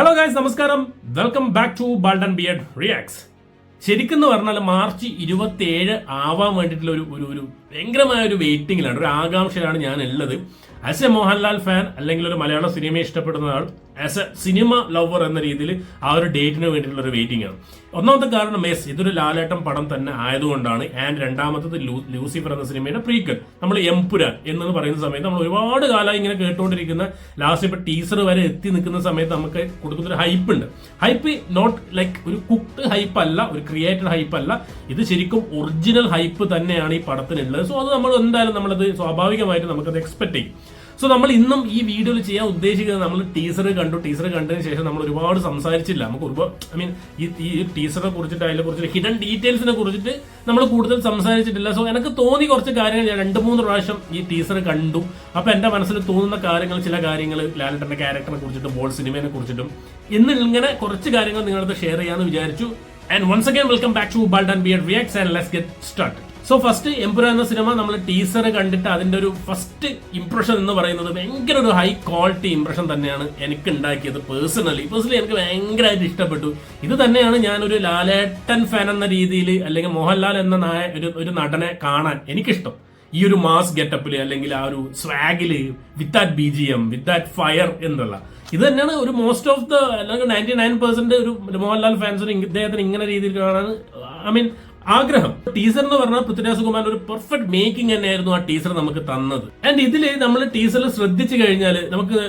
Hello guys നമസ്കാരം. Welcome back to bald and beard reacts ശരിക്കും പറഞ്ഞാൽ മാർച്ച് ഇരുപത്തി ഏഴ് ആവാൻ വേണ്ടിയിട്ടുള്ള ഒരു ഒരു ഭയങ്കരമായ ഒരു വെയിറ്റിംഗിലാണ് ഒരു ആകാംക്ഷയിലാണ് ഞാൻ ഉള്ളത് ആസ് എ മോഹൻലാൽ ഫാൻ അല്ലെങ്കിൽ ഒരു മലയാള സിനിമ ഇഷ്ടപ്പെടുന്ന ആൾ ആസ് എ സിനിമ ലവർ എന്ന രീതിയിൽ ആ ഒരു ഡേറ്റിന് വേണ്ടിയിട്ടുള്ള ഒരു വെയിറ്റിംഗ് ആണ്. ഒന്നാമത്തെ കാരണം മെസ് ഇതൊരു ലാലേട്ടം പടം തന്നെ ആയതുകൊണ്ടാണ് ആൻഡ് രണ്ടാമത്തത് ലൂസിഫർ എന്ന സിനിമയുടെ പ്രീക്കൽ നമ്മൾ എംപുര എന്ന് പറയുന്ന സമയത്ത് നമ്മൾ ഒരുപാട് കാലമായി ഇങ്ങനെ കേട്ടുകൊണ്ടിരിക്കുന്ന ലാസ്റ്റ് ഇപ്പൊ ടീസർ വരെ എത്തി നിൽക്കുന്ന സമയത്ത് നമുക്ക് കൊടുക്കുന്നൊരു ഹൈപ്പ് ഉണ്ട്. ഹൈപ്പ് നോട്ട് ലൈക്ക് ഒരു കുക്ക്ഡ് ഹൈപ്പ് അല്ല ഒരു ക്രിയേറ്റഡ് ഹൈപ്പ് അല്ല. ഇത് ശരിക്കും ഒറിജിനൽ ഹൈപ്പ് തന്നെയാണ് ഈ പടത്തിനുള്ളത്. സോ അത് നമ്മൾ എന്തായാലും നമ്മളത് സ്വാഭാവികമായിട്ട് നമുക്കത് എക്സ്പെക്ട് ചെയ്യും. സോ നമ്മൾ ഇന്നും ഈ വീഡിയോയിൽ ചെയ്യാൻ ഉദ്ദേശിക്കുന്നത് നമ്മൾ ടീസർ കണ്ടു. ടീസർ കണ്ടതിന് ശേഷം നമ്മൾ ഒരുപാട് സംസാരിച്ചില്ല. നമുക്ക് ഒരുപാട് ഐ മീൻ ഈ ഈ ടീസറിനെ കുറിച്ചിട്ട് അതിനെ കുറിച്ചിട്ട് ഹിഡൻ ഡീറ്റെയിൽസിനെ കുറിച്ചിട്ട് നമ്മൾ കൂടുതൽ സംസാരിച്ചിട്ടില്ല. സോ എനിക്ക് തോന്നി കുറച്ച് കാര്യങ്ങൾ ഞാൻ രണ്ട് മൂന്ന് പ്രാവശ്യം ഈ ടീസർ കണ്ടു. അപ്പൊ എന്റെ മനസ്സിൽ തോന്നുന്ന കാര്യങ്ങൾ ചില കാര്യങ്ങൾ ലാലട്ടന്റെ ക്യാരക്ടറിനെ കുറിച്ചിട്ടും ബോൾ സിനിമയെ കുറിച്ചിട്ടും. ഇന്ന് ഇങ്ങനെ കുറച്ച് കാര്യങ്ങൾ നിങ്ങളടുത്ത് ഷെയർ ചെയ്യാമെന്ന് വിചാരിച്ചു. And once again welcome back to bald and beard reacts and let's get start so first Empuraan എന്ന സിനിമ നമ്മൾ ടീസർ കണ്ടിട്ട് അതിന്റെ ഒരു ഫസ്റ്റ് ഇംപ്രഷൻ എന്ന് പറയുന്നത് ഭയങ്കര ഒരു ഹൈ ക്വാളിറ്റി ഇംപ്രഷൻ തന്നെയാണ് എനിക്ക് ഉണ്ടാക്കിയത് പേഴ്സണലി പേഴ്സണലി എനിക്ക് ഭയങ്കരമായിട്ട് ഇഷ്ടപ്പെട്ടു. ഇത് തന്നെയാണ് ഞാനൊരു ലാലേട്ടൻ ഫാൻ എന്ന രീതിയിൽ അല്ലെങ്കിൽ മോഹൻലാൽ എന്ന നായ ഒരു ഒരു നടനെ കാണാൻ എനിക്കിഷ്ടം. ഈ ഒരു മാസ് ഗെറ്റപ്പിൽ അല്ലെങ്കിൽ ആ ഒരു സ്വാഗിൽ with that B G M with that fire എന്നുള്ള. ഇത് തന്നെയാണ് ഒരു മോസ്റ്റ് ഓഫ് ദ അല്ലെങ്കിൽ നയന്റി നയൻ പെർസെന്റ് ഒരു മോഹൻലാൽ ഫാൻസിന് ഇദ്ദേഹത്തിന് ഇങ്ങനെ രീതിയിൽ കാണാൻ ഐ മീൻ ആഗ്രഹം. ടീസർ എന്ന് പറഞ്ഞാൽ പൃഥ്വിരാജ് കുമാർ ഒരു പെർഫെക്റ്റ് മേക്കിംഗ് തന്നെയായിരുന്നു ആ ടീസർ നമുക്ക് തന്നത്. ആൻഡ് ഇതിൽ നമ്മൾ ടീസറിൽ ശ്രദ്ധിച്ചു കഴിഞ്ഞാൽ നമുക്ക്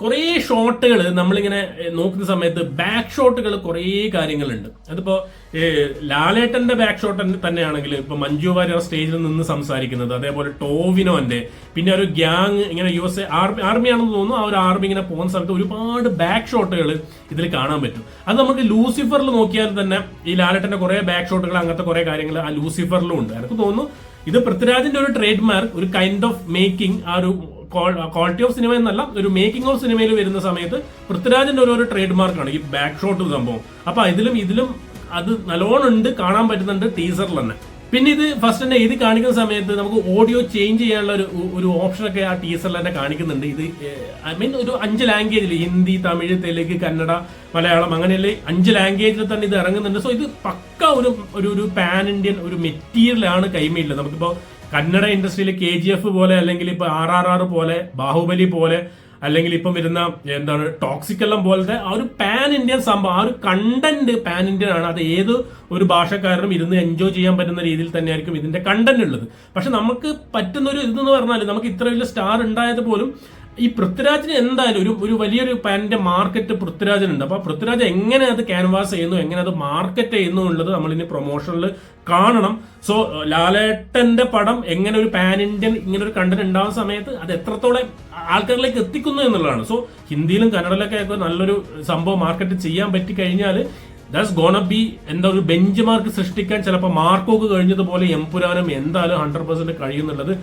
കുറേ ഷോട്ടുകൾ നമ്മളിങ്ങനെ നോക്കുന്ന സമയത്ത് ബാക്ക് ഷോട്ടുകൾ കുറേ കാര്യങ്ങളുണ്ട്. അതിപ്പോ ലാലേട്ടന്റെ ബാക്ക് ഷോട്ട് തന്നെയാണെങ്കിൽ ഇപ്പൊ മഞ്ജു വാര്യർ സ്റ്റേജിൽ നിന്ന് സംസാരിക്കുന്നത് അതേപോലെ ടോവിനോന്റെ പിന്നെ ഒരു ഗ്യാങ് ഇങ്ങനെ യു എസ് എ ആർമി ആർമിയാണെന്ന് തോന്നുന്നു ആ ഒരു ആർമി ഇങ്ങനെ പോകുന്ന സമയത്ത് ഒരുപാട് ബാക്ക് ഷോട്ടുകൾ ഇതിൽ കാണാൻ പറ്റും. അത് നമുക്ക് ലൂസിഫറിൽ നോക്കിയാൽ തന്നെ ഈ ലാലേട്ടന്റെ കുറേ ബാക്ക് ഷോട്ടുകൾ അങ്ങനത്തെ കുറേ കാര്യങ്ങൾ ആ ലൂസിഫറിലും ഉണ്ട്. എനിക്ക് തോന്നുന്നു ഇത് പൃഥ്വിരാജിന്റെ ഒരു ട്രേഡ് മാർക്ക് ഒരു കൈൻഡ് ഓഫ് മേക്കിംഗ് ആ ഒരു ക്വാളിറ്റി ഓഫ് സിനിമ എന്നല്ല ഒരു മേക്കിംഗ് ഓഫ് സിനിമയിൽ വരുന്ന സമയത്ത് പൃഥ്വിരാജിന്റെ ഓരോ ട്രേഡ് മാർക്കാണ് ഈ ബാക്ക് ഷോട്ട് സംഭവം. അപ്പൊ ഇതിലും ഇതിലും അത് നല്ലോണം ഉണ്ട് കാണാൻ പറ്റുന്നുണ്ട് ടീസറിൽ തന്നെ. പിന്നെ ഇത് ഫസ്റ്റ് തന്നെ എഴുതി കാണിക്കുന്ന സമയത്ത് നമുക്ക് ഓഡിയോ ചേഞ്ച് ചെയ്യാനുള്ള ഒരു ഒരു ഓപ്ഷനൊക്കെ ആ ടീസറിൽ തന്നെ കാണിക്കുന്നുണ്ട്. ഇത് ഐ മീൻ ഒരു അഞ്ച് ലാംഗ്വേജിൽ ഹിന്ദി തമിഴ് തെലുങ്ക് കന്നഡ മലയാളം അങ്ങനെയുള്ള അഞ്ച് ലാംഗ്വേജിൽ തന്നെ ഇത് ഇറങ്ങുന്നുണ്ട്. സോ ഇത് പക്ക ഒരു ഒരു പാൻ ഇന്ത്യൻ ഒരു മെറ്റീരിയലാണ് കൈമയില്ല നമുക്കിപ്പോ കന്നഡ ഇൻഡസ്ട്രിയിൽ കെ ജി എഫ് പോലെ അല്ലെങ്കിൽ ഇപ്പൊ ആർ ആർ ആർ പോലെ ബാഹുബലി പോലെ അല്ലെങ്കിൽ ഇപ്പം വരുന്ന എന്താണ് ടോക്സിക് എല്ലാം പോലത്തെ ആ ഒരു പാൻ ഇന്ത്യൻ സംഭവം ആ ഒരു കണ്ടന്റ് പാൻ ഇന്ത്യൻ ആണ്. അത് ഏത് ഒരു ഭാഷക്കാരനും ഇരുന്ന് എൻജോയ് ചെയ്യാൻ പറ്റുന്ന രീതിയിൽ തന്നെയായിരിക്കും ഇതിന്റെ കണ്ടന്റ് ഉള്ളത്. പക്ഷെ നമുക്ക് പറ്റുന്ന ഒരു ഇതെന്ന് പറഞ്ഞാൽ നമുക്ക് ഇത്ര വലിയ സ്റ്റാർ ഉണ്ടായത് പോലും ഈ പൃഥ്വിരാജിന് എന്തായാലും ഒരു ഒരു വലിയൊരു പാനിന്റെ മാർക്കറ്റ് പൃഥ്വിരാജിനുണ്ട്. അപ്പൊ ആ പൃഥ്വിരാജ് എങ്ങനെ അത് ക്യാൻവാസ് ചെയ്യുന്നു എങ്ങനെ അത് മാർക്കറ്റ് ചെയ്യുന്നു എന്നുള്ളത് നമ്മൾ ഇനി പ്രൊമോഷനിൽ കാണണം. സോ ലാലേട്ടന്റെ പടം എങ്ങനെ ഒരു പാൻ ഇന്ത്യൻ ഇങ്ങനെ ഒരു കണ്ടന്റ് ഉണ്ടാവുന്ന സമയത്ത് അത് എത്രത്തോളം ആൾക്കാരിലേക്ക് എത്തിക്കുന്നു എന്നുള്ളതാണ്. സോ ഹിന്ദിയിലും കന്നഡയിലൊക്കെ നല്ലൊരു സംഭവം മാർക്കറ്റ് ചെയ്യാൻ പറ്റി കഴിഞ്ഞാൽ ദാറ്റ്സ് ഗോണ ബി എന്താ ഒരു ബെഞ്ച് മാർക്ക് സൃഷ്ടിക്കാൻ ചിലപ്പോൾ മാർക്കോക്ക് കഴിഞ്ഞതുപോലെ എംപുരാനും എന്തായാലും ഹൺഡ്രഡ് പെർസെന്റ് കഴിയുന്നുള്ളത്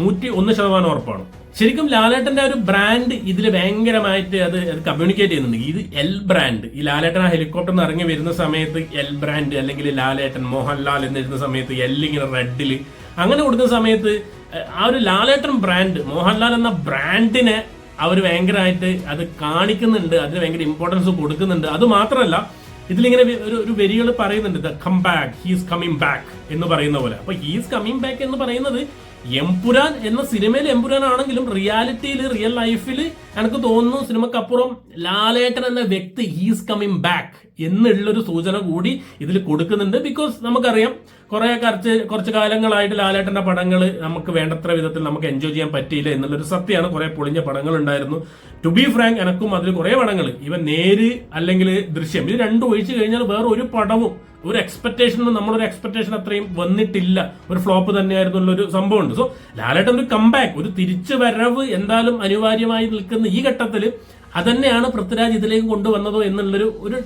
നൂറ്റി ഒന്ന് ശതമാനം ഉറപ്പാണ്. ശരിക്കും ലാലേട്ടന്റെ ഒരു ബ്രാൻഡ് ഇതിൽ ഭയങ്കരമായിട്ട് അത് കമ്മ്യൂണിക്കേറ്റ് ചെയ്യുന്നുണ്ട്. ഇത് എൽ ബ്രാൻഡ് ഈ ലാലേട്ടൻ ആ ഹെലികോപ്റ്റർ നിന്ന് ഇറങ്ങി വരുന്ന സമയത്ത് എൽ ബ്രാൻഡ് അല്ലെങ്കിൽ ലാലേട്ടൻ മോഹൻലാൽ എന്നിരുന്ന സമയത്ത് എൽ ഇങ്ങനെ റെഡിൽ അങ്ങനെ കൊടുക്കുന്ന സമയത്ത് ആ ഒരു ലാലേട്ടൻ ബ്രാൻഡ് മോഹൻലാൽ എന്ന ബ്രാൻഡിനെ അവർ ഭയങ്കരമായിട്ട് അത് കാണിക്കുന്നുണ്ട്. അതിന് ഭയങ്കര ഇമ്പോർട്ടൻസ് കൊടുക്കുന്നുണ്ട്. അത് മാത്രമല്ല ഇതിലിങ്ങനെ ഒരു ഒരു വരികൾ പറയുന്നുണ്ട്. The come back he's coming back എന്ന് പറയുന്ന പോലെ. അപ്പൊ ഹീസ് കമ്മിങ് ബാക്ക് എന്ന് പറയുന്നത് എംപുരാൻ എന്ന സിനിമയിൽ എംപുരാൻ ആണെങ്കിലും റിയാലിറ്റിയിൽ റിയൽ ലൈഫിൽ എനിക്ക് തോന്നുന്നു സിനിമക്കപ്പുറം ലാലേട്ടൻ എന്ന വ്യക്തി ഹീസ് കമ്മിങ് ബാക്ക് എന്നുള്ളൊരു സൂചന കൂടി ഇതിൽ കൊടുക്കുന്നുണ്ട്. ബിക്കോസ് നമുക്കറിയാം കുറെ കുറച്ച് കുറച്ച് കാലങ്ങളായിട്ട് ലാലേട്ടന്റെ പടങ്ങൾ നമുക്ക് വേണ്ടത്ര വിധത്തിൽ നമുക്ക് എൻജോയ് ചെയ്യാൻ പറ്റിയില്ല എന്നുള്ളൊരു സത്യമാണ്. കുറെ പൊളിഞ്ഞ പടങ്ങൾ ഉണ്ടായിരുന്നു ടു ബി ഫ്രാങ്ക് എനക്കും അതിൽ കുറെ പടങ്ങൾ ഇവൻ നേര് അല്ലെങ്കിൽ ദൃശ്യം ഇത് രണ്ടും ഒഴിച്ചു കഴിഞ്ഞാൽ വേറെ ഒരു പടവും ഒരു എക്സ്പെക്ടേഷനും നമ്മളൊരു എക്സ്പെക്ടേഷൻ അത്രയും വന്നിട്ടില്ല. ഒരു ഫ്ലോപ്പ് തന്നെയായിരുന്നു ഒരു സംഭവമുണ്ട്. സോ ലാലേട്ടൻ ഒരു കംബാക്ക് ഒരു തിരിച്ചു വരവ് എന്തായാലും അനിവാര്യമായി നിൽക്കുന്ന ഈ ഘട്ടത്തിൽ അതന്നെയാണ് പൃഥ്വിരാജ് ഇതിലേക്ക് കൊണ്ടുവന്നതോ എന്നുള്ളൊരു ഒരു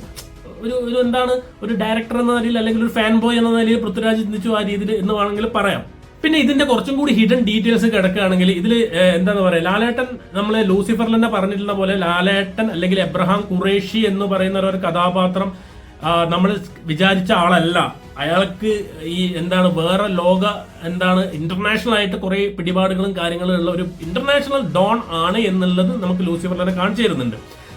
ഒരു ഒരു എന്താണ് ഒരു ഡയറക്ടർ എന്ന നിലയിൽ അല്ലെങ്കിൽ ഒരു ഫാൻ ബോയ് എന്ന നിലയിൽ പൃഥ്വിരാജ് ചിന്തിച്ചു ആ രീതിയിൽ എന്ന് വേണമെങ്കിൽ പറയാം. പിന്നെ ഇതിന്റെ കുറച്ചും കൂടി ഹിഡൻ ഡീറ്റെയിൽസ് കിടക്കുകയാണെങ്കിൽ ഇതിൽ എന്താണ് പറയുക ലാലേട്ടൻ നമ്മൾ ലൂസിഫറിൽ തന്നെ പറഞ്ഞിട്ടുള്ള പോലെ ലാലേട്ടൻ അല്ലെങ്കിൽ എബ്രഹാം ഖുറേഷി എന്ന് പറയുന്ന ഒരു കഥാപാത്രം നമ്മൾ വിചാരിച്ച ആളല്ല. അയാൾക്ക് ഈ എന്താണ് വേറെ ലോക എന്താണ് ഇന്റർനാഷണൽ ആയിട്ട് കുറെ പിടിപാടുകളും കാര്യങ്ങളും ഉള്ള ഒരു ഇന്റർനാഷണൽ ഡോൺ ആണ് എന്നുള്ളത് നമുക്ക് ലൂസിഫറിനെ കാണിച്ചു തരുന്നുണ്ട്.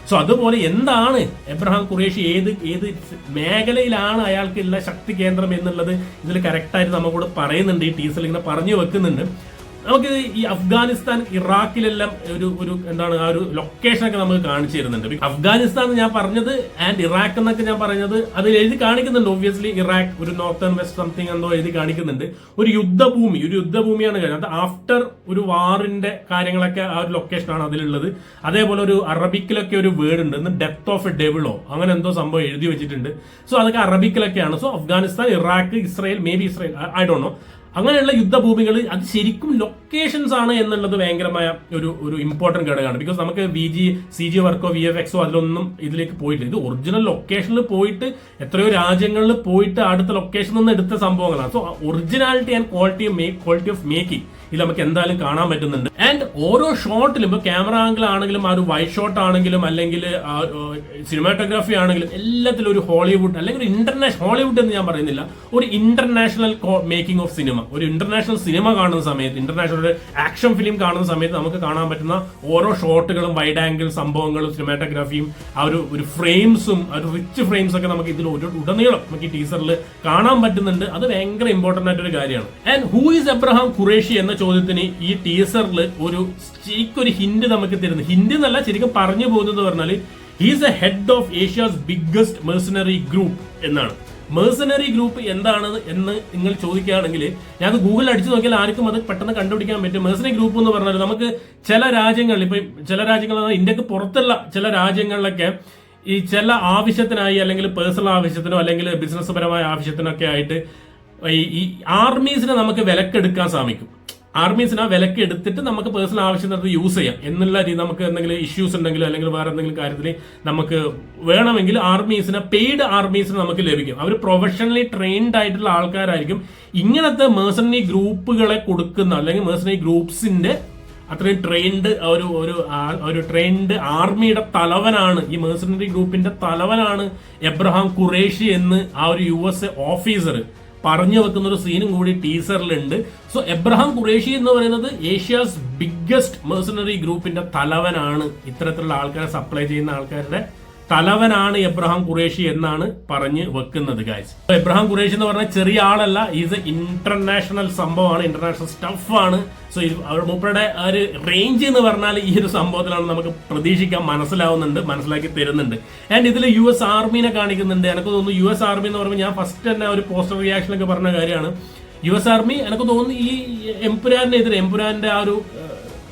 സോ അതുപോലെ എന്താണ് എബ്രഹാം ഖുറേഷി ഏത് ഏത് മേഖലയിലാണ് അയാൾക്കുള്ള ശക്തി കേന്ദ്രം എന്നുള്ളത് ഇതിൽ കറക്റ്റായിട്ട് നമ്മോട് പറയുന്നുണ്ട്. ഈ ടീസിൽ ഇങ്ങനെ പറഞ്ഞു വെക്കുന്നുണ്ട്. നമുക്ക് ഈ അഫ്ഗാനിസ്ഥാൻ ഇറാഖിലെല്ലാം ഒരു ഒരു എന്താണ് ആ ഒരു ലൊക്കേഷൻ ഒക്കെ നമുക്ക് കാണിച്ചു തരുന്നുണ്ട്. അഫ്ഗാനിസ്ഥാൻ ഞാൻ പറഞ്ഞത് ആൻഡ് ഇറാഖ് എന്നൊക്കെ ഞാൻ പറഞ്ഞത് അതിൽ എഴുതി കാണിക്കുന്നുണ്ട്. ഒബ്വിയസ്ലി ഇറാഖ് ഒരു നോർത്തേൺ വെസ്റ്റ് സംതിങ് എന്തോ എഴുതി കാണിക്കുന്നുണ്ട്. ഒരു യുദ്ധഭൂമി ഒരു യുദ്ധഭൂമിയാണ് കാര്യം ആഫ്റ്റർ ഒരു വാറിന്റെ കാര്യങ്ങളൊക്കെ ആ ഒരു ലൊക്കേഷനാണ് അതിലുള്ളത്. അതേപോലെ ഒരു അറബിക്കിലൊക്കെ ഒരു വേർഡ് ഉണ്ട് ഡെത്ത് ഓഫ് എ ഡെവിളോ അങ്ങനെ എന്തോ സംഭവം എഴുതി വെച്ചിട്ടുണ്ട്. സോ അതൊക്കെ അറബിക്കിലൊക്കെയാണ്. So Afghanistan Iraq Israel maybe Israel I don't know അങ്ങനെയുള്ള യുദ്ധഭൂമികൾ അത് ശരിക്കും ലൊക്കേഷൻസ് ആണ് എന്നുള്ളത് ഭയങ്കരമായ ഒരു ഒരു ഇമ്പോർട്ടന്റ് ഘടകമാണ്. ബിക്കോസ് നമുക്ക് വി ജി സി ജി വർക്കോ വി എഫ് എക്സോ അതിലൊന്നും ഇതിലേക്ക് പോയിട്ടില്ല. ഇത് ഒറിജിനൽ ലൊക്കേഷനിൽ പോയിട്ട് എത്രയോ രാജ്യങ്ങളിൽ പോയിട്ട് അടുത്ത ലൊക്കേഷനിൽ നിന്ന് എടുത്ത സംഭവങ്ങളാണ്. So originality and quality quality of making ഇത് നമുക്ക് എന്തായാലും കാണാൻ പറ്റുന്നുണ്ട്. ആൻഡ് ഓരോ ഷോട്ടിലും ഇപ്പൊ ക്യാമറ ആംഗിൾ ആണെങ്കിലും ആ ഒരു വൈറ്റ് ഷോട്ട് ആണെങ്കിലും അല്ലെങ്കിൽ സിനിമാറ്റോഗ്രാഫി ആണെങ്കിലും എല്ലാത്തിലും ഒരു ഹോളിവുഡ് അല്ലെങ്കിൽ ഒരു ഇന്റർനാഷണൽ ഹോളിവുഡ് എന്ന് ഞാൻ പറയുന്നില്ല ഒരു ഇന്റർനാഷണൽ മേക്കിംഗ് ഓഫ് സിനിമ ഒരു ഇന്റർനാഷണൽ സിനിമ കാണുന്ന സമയത്ത് ഇന്റർനാഷണൽ ഒരു ആക്ഷൻ ഫിലിം കാണുന്ന സമയത്ത് നമുക്ക് കാണാൻ പറ്റുന്ന ഓരോ ഷോട്ടുകളും വൈഡ് ആംഗിൾ സംഭവങ്ങളും സിനിമാറ്റോഗ്രാഫിയും ആ ഒരു ഒരു ഫ്രെയിംസും ഒരു റിച്ച് ഫ്രെയിംസ് ഒക്കെ നമുക്ക് ഇതിൽ ഒരു ഉടനീളം നമുക്ക് ഈ ടീസറിൽ കാണാൻ പറ്റുന്നുണ്ട്. അത് ഭയങ്കര ഇമ്പോർട്ടന്റ് ആയിട്ടൊരു കാര്യമാണ്. And who is Abraham Qureshi എന്ന ചോദ്യത്തിന് ഈ ടീസറിൽ ഒരു ശരിക്കൊരു ഹിന്റ് നമുക്ക് തരുന്നു. ഹിന്റ് എന്നല്ല ശരിക്കും പറഞ്ഞു പോകുന്നത് പറഞ്ഞാൽ he's a head of Asia's biggest mercenary group എന്നാണ്. മേഴ്സണറി ഗ്രൂപ്പ് എന്താണ് എന്ന് നിങ്ങൾ ചോദിക്കുകയാണെങ്കിൽ ഞാൻ ഗൂഗിളിൽ അടിച്ചു നോക്കിയാൽ ആർക്കും അത് പെട്ടെന്ന് കണ്ടുപിടിക്കാൻ പറ്റും. മേഴ്സണറി ഗ്രൂപ്പ് എന്ന് പറഞ്ഞാൽ നമുക്ക് ചില രാജ്യങ്ങളിൽ ഇപ്പം ചില രാജ്യങ്ങൾ ഇന്ത്യയ്ക്ക് പുറത്തുള്ള ചില രാജ്യങ്ങളിലൊക്കെ ഈ ചില ആവശ്യത്തിനായി അല്ലെങ്കിൽ പേഴ്സണൽ ആവശ്യത്തിനോ അല്ലെങ്കിൽ ബിസിനസ് പരമായ ആവശ്യത്തിനൊക്കെ ആയിട്ട് ഈ ആർമീസിനെ നമുക്ക് വിലക്കെടുക്കാൻ സാധിക്കും. ആർമീസിനെ വിലക്ക് എടുത്തിട്ട് നമുക്ക് പേഴ്സണൽ ആവശ്യത്തിനകത്ത് യൂസ് ചെയ്യാം. എന്നുള്ള രീതി നമുക്ക് എന്തെങ്കിലും ഇഷ്യൂസ് ഉണ്ടെങ്കിൽ അല്ലെങ്കിൽ വേറെ എന്തെങ്കിലും കാര്യത്തിൽ നമുക്ക് വേണമെങ്കിൽ ആർമീസിനെ പെയ്ഡ് ആർമീസിന് നമുക്ക് ലഭിക്കും. അവർ പ്രൊഫഷണലി ട്രെയിൻഡ് ആയിട്ടുള്ള ആൾക്കാരായിരിക്കും. ഇങ്ങനത്തെ മേഴ്സണറി ഗ്രൂപ്പുകളെ കൊടുക്കുന്ന അല്ലെങ്കിൽ മേഴ്സണറി ഗ്രൂപ്പ്സിന്റെ അത്രയും ട്രെയിൻഡ് ഒരു ഒരു ഒരു ട്രെയിൻഡ് ആർമിയുടെ തലവനാണ്. ഈ മേഴ്സണറി ഗ്രൂപ്പിന്റെ തലവനാണ് എബ്രഹാം ഖുറേഷി എന്ന് ആ ഒരു യു എസ് എ ഓഫീസർ പറഞ്ഞു വെക്കുന്ന ഒരു സീനും കൂടി ടീസറിലുണ്ട് സോ എബ്രഹാം ഖുറേഷി എന്ന് പറയുന്നത് ഏഷ്യാസ് ബിഗ്ഗസ്റ്റ് മേഴ്സണറി ഗ്രൂപ്പിന്റെ തലവനാണ്. ഇത്തരത്തിലുള്ള ആൾക്കാരെ സപ്ലൈ ചെയ്യുന്ന ആൾക്കാരുടെ തലവനാണ് എബ്രഹാം ഖുറേഷി എന്നാണ് പറഞ്ഞ് വെക്കുന്നത് ഗായ്സ് എബ്രഹാം ഖുറേഷി എന്ന് പറഞ്ഞാൽ ചെറിയ ആളല്ല എ ഇന്റർനാഷണൽ സംഭവമാണ് ഇന്റർനാഷണൽ സ്റ്റഫാണ് സോ മൂപ്പരുടെ ഒരു റേഞ്ച് എന്ന് പറഞ്ഞാൽ ഈ ഒരു സംഭവത്തിലാണ് നമുക്ക് പ്രതീക്ഷിക്കാൻ മനസ്സിലാവുന്നുണ്ട് മനസ്സിലാക്കി തരുന്നുണ്ട്. ആൻഡ് ഇതിൽ യു എസ് ആർമീനെ കാണിക്കുന്നുണ്ട്. എനിക്ക് തോന്നുന്നു യു എസ് ആർമി എന്ന് പറയുമ്പോൾ ഞാൻ ഫസ്റ്റ് തന്നെ ഒരു പോസ്റ്റർ റിയാക്ഷൻ ഒക്കെ പറഞ്ഞ കാര്യമാണ്. യു എസ് ആർമി എനിക്ക് തോന്നുന്നു ഈ എംപുരാനെതിരെ എംപുരാന്റെ ആ ഒരു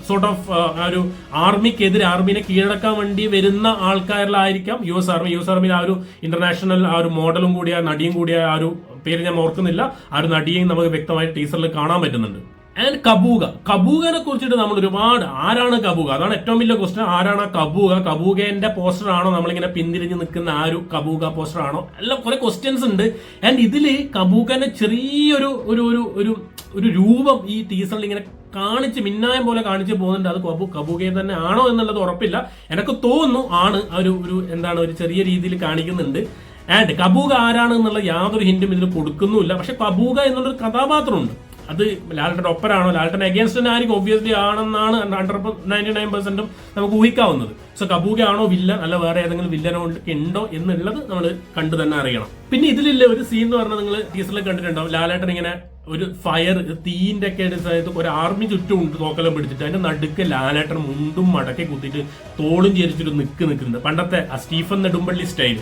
സോർട്ട് ഓഫ് ആ ഒരു ആർമിക്കെതിരെ ആർമിനെ കീഴടക്കാൻ വേണ്ടി വരുന്ന ആൾക്കാരിലായിരിക്കാം U S army. U S ആർമിയിൽ ആ ഒരു ഇന്റർനാഷണൽ ആ ഒരു മോഡലും കൂടിയ നടിയും കൂടിയ ആ ഒരു പേര് ഞാൻ ഓർക്കുന്നില്ല. ആ ഒരു നടിയെയും നമുക്ക് വ്യക്തമായിട്ട് ടീസറിൽ കാണാൻ പറ്റുന്നുണ്ട്. ആൻഡ് കബൂക കബൂകനെ കുറിച്ചിട്ട് നമ്മൾ ഒരുപാട് ആരാണ് കബൂക അതാണ് ഏറ്റവും വലിയ ക്വസ്റ്റൻ ആരാണ് കബൂക കബൂകന്റെ പോസ്റ്റർ ആണോ? നമ്മളിങ്ങനെ പിന്തിരിഞ്ഞ് നിൽക്കുന്ന ആ ഒരു കബൂക പോസ്റ്റർ ആണോ? എല്ലാം കുറെ ക്വസ്റ്റ്യൻസ് ഉണ്ട്. ആൻഡ് ഇതിൽ കബൂകന്റെ ചെറിയൊരു ഒരു ഒരു ഒരു രൂപം ഈ ടീസറിൽ ഇങ്ങനെ കാണിച്ച് മിന്നായം പോലെ കാണിച്ച് പോകുന്നുണ്ട്. അത് കബു കബൂകയെ തന്നെ ആണോ എന്നുള്ളത് ഉറപ്പില്ല. എനിക്ക് തോന്നുന്നു ആണ് ഒരു ഒരു എന്താണ് ഒരു ചെറിയ രീതിയിൽ കാണിക്കുന്നുണ്ട്. ആൻഡ് കബൂക ആരാണ് എന്നുള്ള യാതൊരു ഹിന്റും ഇതിൽ കൊടുക്കുന്നുമില്ല. പക്ഷെ കബൂക എന്നുള്ളൊരു കഥാപാത്രമുണ്ട്. അത് ലാൽട്ടൻ ഒപ്പരാണോ? ലാൽട്ടൻ അഗേൻസ്റ്റ് ആയിരിക്കും ഒബ്വിയസ്ലി ആണെന്നാണ് ഹൺഡ്രഡ് നയന്റി നയൻ പെർസെന്റും നമുക്ക് ഊഹിക്കാവുന്നത്. സോ കബൂക ആണോ വില്ലൻ അല്ല വേറെ ഏതെങ്കിലും വില്ലനോ ഉണ്ടോ എന്നുള്ളത് നമ്മൾ കണ്ടു തന്നെ അറിയണം. പിന്നെ ഇതിലില്ല ഒരു സീൻ എന്ന് പറഞ്ഞാൽ നിങ്ങൾ ടീച്ചറിൽ കണ്ടിട്ടുണ്ടാവും. ലാലേട്ടൻ ഇങ്ങനെ ഒരു ഫയർ തീന്റെ ഒക്കെ സമയത്ത് ഒരു ആർമി ചുറ്റും ഉണ്ട് തോക്കെല്ലാം പിടിച്ചിട്ട്. അതിന്റെ നടുക്ക് ലാലേട്ടൻ മുണ്ടും മടക്കി കുത്തിയിട്ട് തോളും ചേരിച്ചിട്ട് നിൽക്ക് നിൽക്കുന്നുണ്ട് പണ്ടത്തെ ആ സ്റ്റീഫൻ നെടുമ്പള്ളി സ്റ്റൈൽ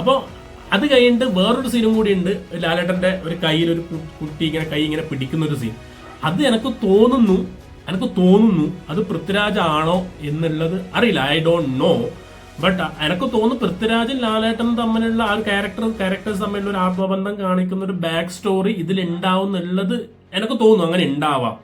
അപ്പോൾ അത് കഴിഞ്ഞിട്ട് വേറൊരു സീനും കൂടി ഉണ്ട്. ലാലേട്ടന്റെ ഒരു കയ്യിൽ ഒരു കുട്ടി ഇങ്ങനെ കൈ ഇങ്ങനെ പിടിക്കുന്ന ഒരു സീൻ അത് എനക്ക് തോന്നുന്നു എനിക്ക് തോന്നുന്നു അത് പൃഥ്വിരാജ് ആണോ എന്നുള്ളത് അറിയില്ല. ഐ ഡോണ്ട് നോ ബട്ട് എനിക്ക് തോന്നുന്നു പൃഥ്വിരാജും ലാലേട്ടനും തമ്മിലുള്ള ആ ഒരു ക്യാരക്ടർ ക്യാരക്ടേഴ്സ് തമ്മിലുള്ള ഒരു ആത്മബന്ധം കാണിക്കുന്ന ഒരു ബാക്ക് സ്റ്റോറി ഇതിൽ ഉണ്ടാവും എന്നുള്ളത് എനിക്ക് തോന്നുന്നു. അങ്ങനെ ഉണ്ടാവാം.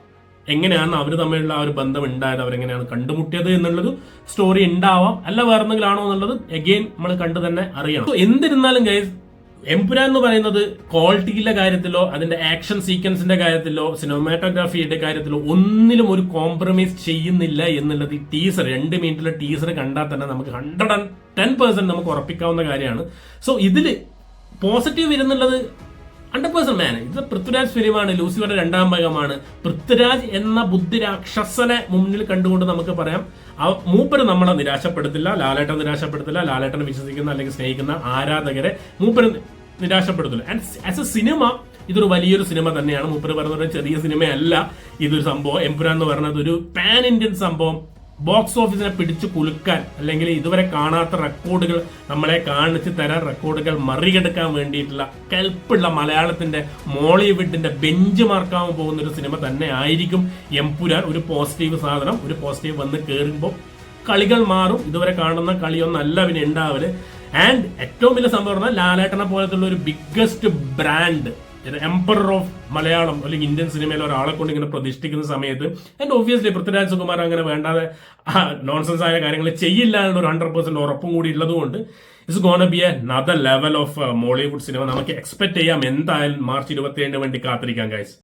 എങ്ങനെയാണ് അവർ തമ്മിലുള്ള ആ ഒരു ബന്ധം ഉണ്ടായത് അവരെങ്ങനെയാണ് കണ്ടുമുട്ടിയത് എന്നുള്ളത് സ്റ്റോറി ഉണ്ടാവാം. അല്ല വേറെ എന്തെങ്കിലും എന്നുള്ളത് എഗെയിൻ നമ്മൾ കണ്ടു തന്നെ അറിയണം. എന്തിരുന്നാലും ഗൈസ് എംപുരാൻ എന്ന് പറയുന്നത് ക്വാളിറ്റിയിലെ കാര്യത്തിലോ അതിന്റെ ആക്ഷൻ സീക്വൻസിന്റെ കാര്യത്തിലോ സിനിമാറ്റോഗ്രാഫിയുടെ കാര്യത്തിലോ ഒന്നിലും ഒരു കോംപ്രമൈസ് ചെയ്യുന്നില്ല എന്നുള്ളത് ഈ ടീസർ രണ്ട് മിനിറ്റിലെ ടീസർ കണ്ടാൽ തന്നെ നമുക്ക് ഹൺഡ്രഡ് ആൻഡ് ടെൻ പെർസെന്റ് നമുക്ക് ഉറപ്പിക്കാവുന്ന കാര്യമാണ്. സോ ഇതിൽ പോസിറ്റീവ് വരുന്നുള്ളത് ഹൺഡ്രഡ് പേഴ്സെന്റ് മാൻ ഇത് പൃഥ്വിരാജ് ഫിലിമാണ് ലൂസിഫറുടെ രണ്ടാം ഭാഗമാണ്. പൃഥ്വിരാജ് എന്ന ബുദ്ധിരാക്ഷസനെ മുന്നിൽ കണ്ടുകൊണ്ട് നമുക്ക് പറയാം. മൂപ്പര് നമ്മളെ നിരാശപ്പെടുത്തില്ല ലാലേട്ടൻ നിരാശപ്പെടുത്തില്ല ലാലേട്ടനെ വിശ്വസിക്കുന്ന അല്ലെങ്കിൽ സ്നേഹിക്കുന്ന ആരാധകരെ മൂപ്പര് നിരാശപ്പെടുത്തില്ല. ആൻഡ് ആസ് എ സിനിമ ഇതൊരു വലിയൊരു സിനിമ തന്നെയാണ്. മൂപ്പര് പറഞ്ഞ ഒരു ചെറിയ സിനിമയല്ല ഇതൊരു സംഭവം എംപുരാൻ എന്ന് പറയുന്നത് ഒരു പാൻ ഇന്ത്യൻ സംഭവം. ബോക്സ് ഓഫീസിനെ പിടിച്ചു കുലുക്കാൻ അല്ലെങ്കിൽ ഇതുവരെ കാണാത്ത റെക്കോർഡുകൾ നമ്മളെ കാണിച്ചു തരാൻ റെക്കോർഡുകൾ മറികടക്കാൻ വേണ്ടിയിട്ടുള്ള കൽപ്പുള്ള മലയാളത്തിന്റെ മോളിവുഡിന്റെ ബെഞ്ച് മാർക്കാവാൻ പോകുന്ന ഒരു സിനിമ തന്നെ ആയിരിക്കും എംപുരാൻ. ഒരു പോസിറ്റീവ് സാധനം ഒരു പോസിറ്റീവ് വന്ന് കയറുമ്പോൾ കളികൾ മാറും. ഇതുവരെ കാണുന്ന കളിയൊന്നല്ല പിന്നെ ഉണ്ടാവൽ. ആൻഡ് ഏറ്റവും വലിയ സംഭവം പറഞ്ഞാൽ ലാലേട്ടനെ പോലത്തുള്ള ഒരു biggest brand emperor of Malayalam അല്ലെങ്കിൽ ഇന്ത്യൻ സിനിമയിൽ ഒരാളെ കൊണ്ട് ഇങ്ങനെ പ്രതിഷ്ഠിക്കുന്ന സമയത്ത് ആൻഡ് ഒബ്വിയസ്ലി പൃഥ്വിരാജ് സുകുമാർ അങ്ങനെ വേണ്ടാതെ നോൺസെൻസ് ആയ കാര്യങ്ങൾ ചെയ്യില്ല എന്നുള്ള ഒരു ഹൺഡ്രഡ് പെർസെന്റ് ഉറപ്പും കൂടി ഉള്ളതുകൊണ്ട് it's gonna be another level of Mollywood cinema നമുക്ക് എക്സ്പെക്ട് ചെയ്യാം എന്തായാലും മാർച്ച് ഇരുപത്തി വേണ്ടി കാത്തിരിക്കാം ഗൈസ്